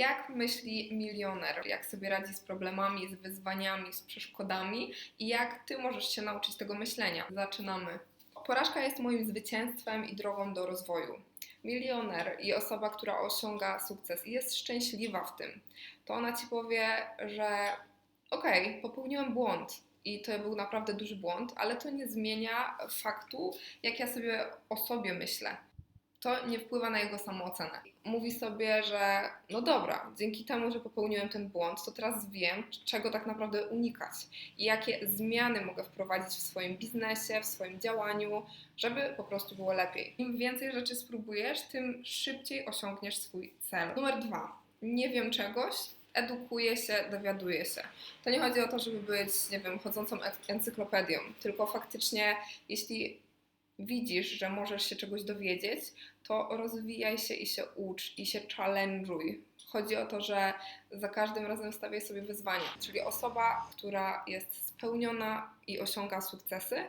Jak myśli milioner? Jak sobie radzi z problemami, z wyzwaniami, z przeszkodami i jak ty możesz się nauczyć tego myślenia? Zaczynamy. Porażka jest moim zwycięstwem i drogą do rozwoju. Milioner i osoba, która osiąga sukces i jest szczęśliwa w tym, to ona ci powie, że okej, popełniłem błąd i to był naprawdę duży błąd, ale to nie zmienia faktu, jak ja sobie o sobie myślę. To nie wpływa na jego samoocenę. Mówi sobie, że no dobra, dzięki temu, że popełniłem ten błąd, to teraz wiem, czego tak naprawdę unikać i jakie zmiany mogę wprowadzić w swoim biznesie, w swoim działaniu, żeby po prostu było lepiej. Im więcej rzeczy spróbujesz, tym szybciej osiągniesz swój cel. Numer dwa. Nie wiem czegoś, edukuję się, dowiaduję się. To nie chodzi o to, żeby być, nie wiem, chodzącą en- encyklopedią, tylko faktycznie, jeśli widzisz, że możesz się czegoś dowiedzieć, to rozwijaj się i się ucz i się challenge'uj. Chodzi o to, że za każdym razem stawiaj sobie wyzwania. Czyli osoba, która jest spełniona i osiąga sukcesy,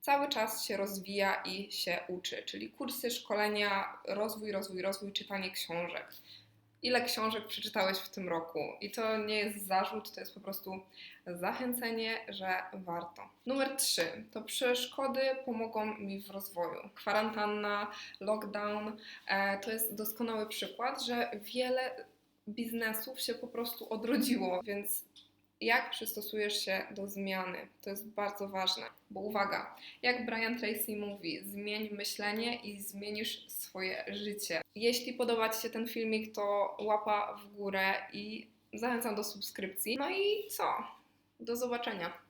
cały czas się rozwija i się uczy. Czyli kursy, szkolenia, rozwój, rozwój, rozwój, czytanie książek. Ile książek przeczytałeś w tym roku? I to nie jest zarzut, to jest po prostu zachęcenie, że warto. Numer 3 to przeszkody pomogą mi w rozwoju. Kwarantanna, lockdown e, to jest doskonały przykład, że wiele biznesów się po prostu odrodziło, więc jak przystosujesz się do zmiany? To jest bardzo ważne, bo uwaga, jak Brian Tracy mówi, zmień myślenie i zmienisz swoje życie. Jeśli podoba Ci się ten filmik, to łapa w górę i zachęcam do subskrypcji. No i co? Do zobaczenia.